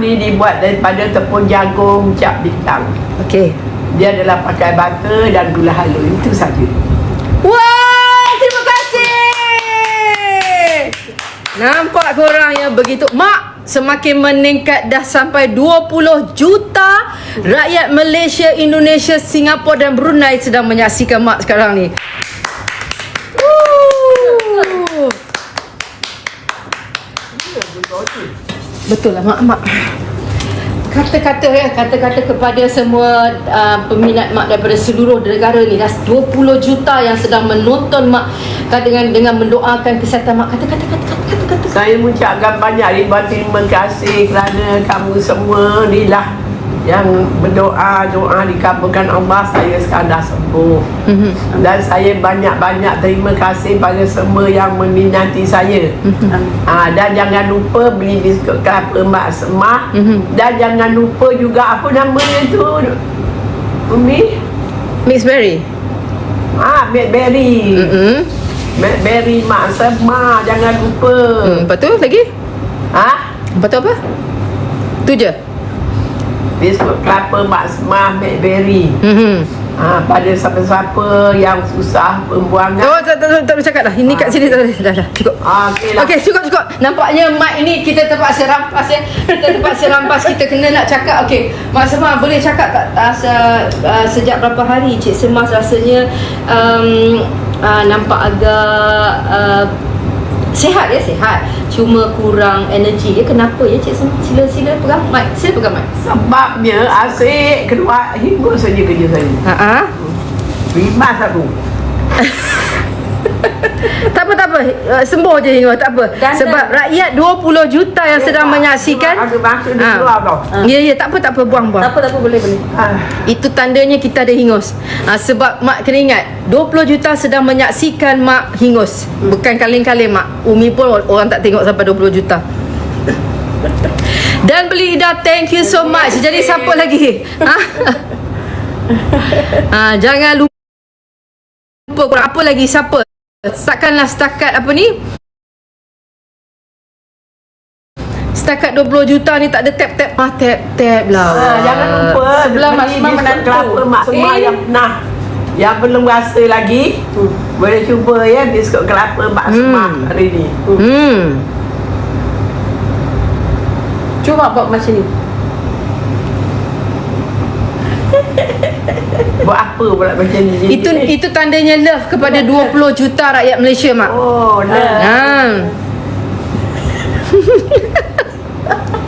ni dibuat daripada tepung jagung cap bintang. Okey. Dia adalah pakai butter dan gula halus. Itu saja. Wah, terima kasih. Nampak korang yang begitu. Mak, semakin meningkat dah sampai 20 juta rakyat Malaysia, Indonesia, Singapura dan Brunei sedang menyaksikan mak sekarang ni. Woo. Betul lah mak mak. Kata-kata ya, kata-kata kepada semua uh, peminat mak daripada seluruh negara ni dah 20 juta yang sedang menonton mak kata dengan dengan mendoakan kesihatan mak. Kata-kata kata-kata kata-kata. Saya mengucapkan banyak ribuan terima kasih kerana kamu semua ni lah yang berdoa doa dikabulkan Allah saya sekarang dah sembuh Mhm. dan saya banyak-banyak terima kasih pada semua yang meminati saya ah, dan jangan lupa beli biskut kelapa Mak Semah Mhm. dan jangan lupa juga apa namanya tu Umi Mix berry. ah Blackberry Hmm. Blackberry Mak Semah jangan lupa Hmm, lepas tu lagi? ah Lepas tu apa? Tu je. Biskut kelapa Mak Semah Blackberry Hmm. ha, pada siapa-siapa yang susah pembuangan Oh, tak, tak, tak, tak boleh cakap dah. Ini kat sini tak boleh. Dah, dah. Cukup. Ah, okey lah. Okey, cukup cukup. Nampaknya mic ini kita terpaksa rampas ya. Kita terpaksa rampas. Kita kena nak cakap. Okey, Mak Semah boleh cakap tak uh, se, uh, sejak berapa hari Cik Semas rasanya um, uh, nampak agak uh, sihat ya, sihat. Cuma kurang energi ya. Kenapa ya Cik Semas? Sila sila pegang mic. Sila pegang mic. Sebabnya asyik keluar hingga saja kerja saya. Ha ah. Rimas aku. Tak apa tak apa. Uh, sembuh je hingga tak apa. Dan- Sebab rakyat 20 juta yang sedang menyaksikan. Ada dia Ah. keluar tau. Ya ya tak apa tak apa buang buang. Tak apa tak apa boleh boleh. Ah, Itu tandanya kita ada hingus. Ha, sebab mak kena ingat 20 juta sedang menyaksikan mak hingus. Bukan kaleng-kaleng mak. Umi pun orang tak tengok sampai 20 juta. Dan beli Ida thank you so much. Jadi siapa lagi? Ha? ha, jangan lupa apa lagi siapa? Setakanlah setakat apa ni? Setakat 20 juta ni tak ada tap-tap ah tap-tap lah. ah, jangan lupa sebelah Mak Semah biskut menantu. Kelapa Mak Semah Eh. yang pernah yang belum rasa lagi boleh cuba ya biskut kelapa Mak Hmm. Semah hari ni. Hmm. Cuba buat macam ni. Buat apa pula macam ni? Itu itu tandanya love kepada 20 juta rakyat Malaysia mak. Oh, nah. Ha.